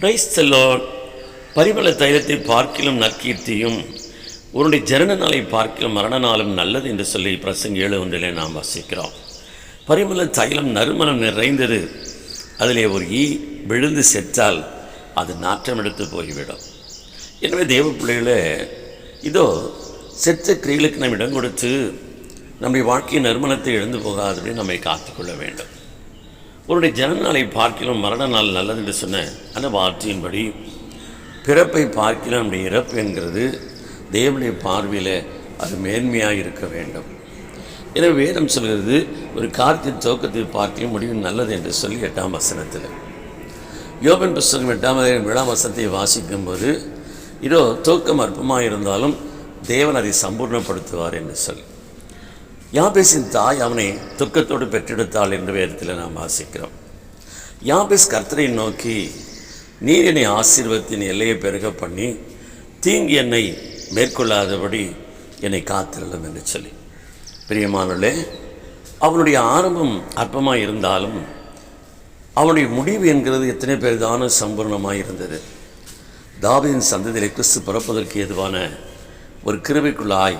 Price செல்லோர் பரிமள தைலத்தை பார்க்கிலும் நற்கீர்த்தியும் உன்னுடைய ஜனன நாளை பார்க்கிலும் மரண நாளும் நல்லது என்று சொல்லி பிரசங்க ஏழு ஒன்றிலே நாம் வசிக்கிறோம். பரிமள தைலம் நறுமணம் நிறைந்தது. அதிலே ஒரு ஈ விழுந்து செத்தால் அது நாற்றம் எடுத்து போய்விடும். எனவே தேவ பிள்ளைகளே இதோ செத்த கிரிகளுக்கு நாம் இடம் கொடுத்து நம்முடைய வாழ்க்கையின் நறுமணத்தை எழுந்து போகாதபடி நம்மை காத்துக்கொள்ள வேண்டும். உன்னுடைய ஜனநாளை பார்க்கிலும் மரண நாள் நல்லது என்று சொன்ன அந்த வார்த்தையின்படி பிறப்பை பார்க்கிலும் நம்முடைய இறப்பு என்கிறது. தேவனுடைய பார்வையில் அது மேன்மையாக இருக்க வேண்டும். எனவே வேதம் சொல்கிறது ஒரு கார்த்தின் துவக்கத்தை பார்க்கவும் முடிவு நல்லது என்று சொல்லி எட்டாம் வசனத்தில். யோபன் புஸ்தகம் எட்டாம் அதிகாரம் ஏழாம் வசனத்தை வாசிக்கும்போது இதோ துவக்கம் அற்பமாக இருந்தாலும் தேவன் அதை சம்பூர்ணப்படுத்துவார் என்று சொல்லி. யாபேஸின் தாய் அவனை துக்கத்தோடு பெற்றெடுத்தாள் என்ற வேதத்தில் நாம் வாசிக்கிறோம். யாபேஸ் கர்த்தரை நோக்கி நீர் என்னை ஆசீர்வத்தின் எல்லையை பெருக பண்ணி தீங்கு என்னை மேற்கொள்ளாதபடி என்னை காத்திரலும் என்று சொல்லி. பிரியமானே அவனுடைய ஆரம்பம் அற்பமாக இருந்தாலும் அவனுடைய முடிவு என்கிறது எத்தனை பேர்தான சம்பூர்ணமாக இருந்தது. தாபியின் சந்ததியிலே கிறிஸ்து பிறப்பதற்கு ஏதுவான ஒரு கிருபைக்குள்ளாய்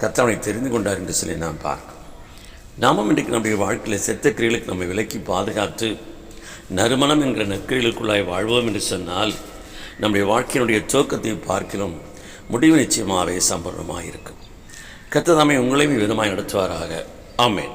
கத்தவனை தெரிந்து கொண்டார் என்று சொல்லி நாம் பார்க்கிறோம். நாமும் இன்றைக்கு நம்முடைய வாழ்க்கையில் செத்த கிரிகளுக்கு நம்மை விலக்கி பாதுகாத்து நறுமணம் என்கிற நற்கிரிகளுக்குள்ளாய் வாழ்வோம் என்று சொன்னால் நம்முடைய வாழ்க்கையினுடைய துவக்கத்தை பார்க்கிலும் முடிவு நிச்சயமாகவே சம்பூர்ணமாக இருக்கும் கத்ததாமை உங்களையும் விதமாய் நடத்துவாராக. ஆமேன்.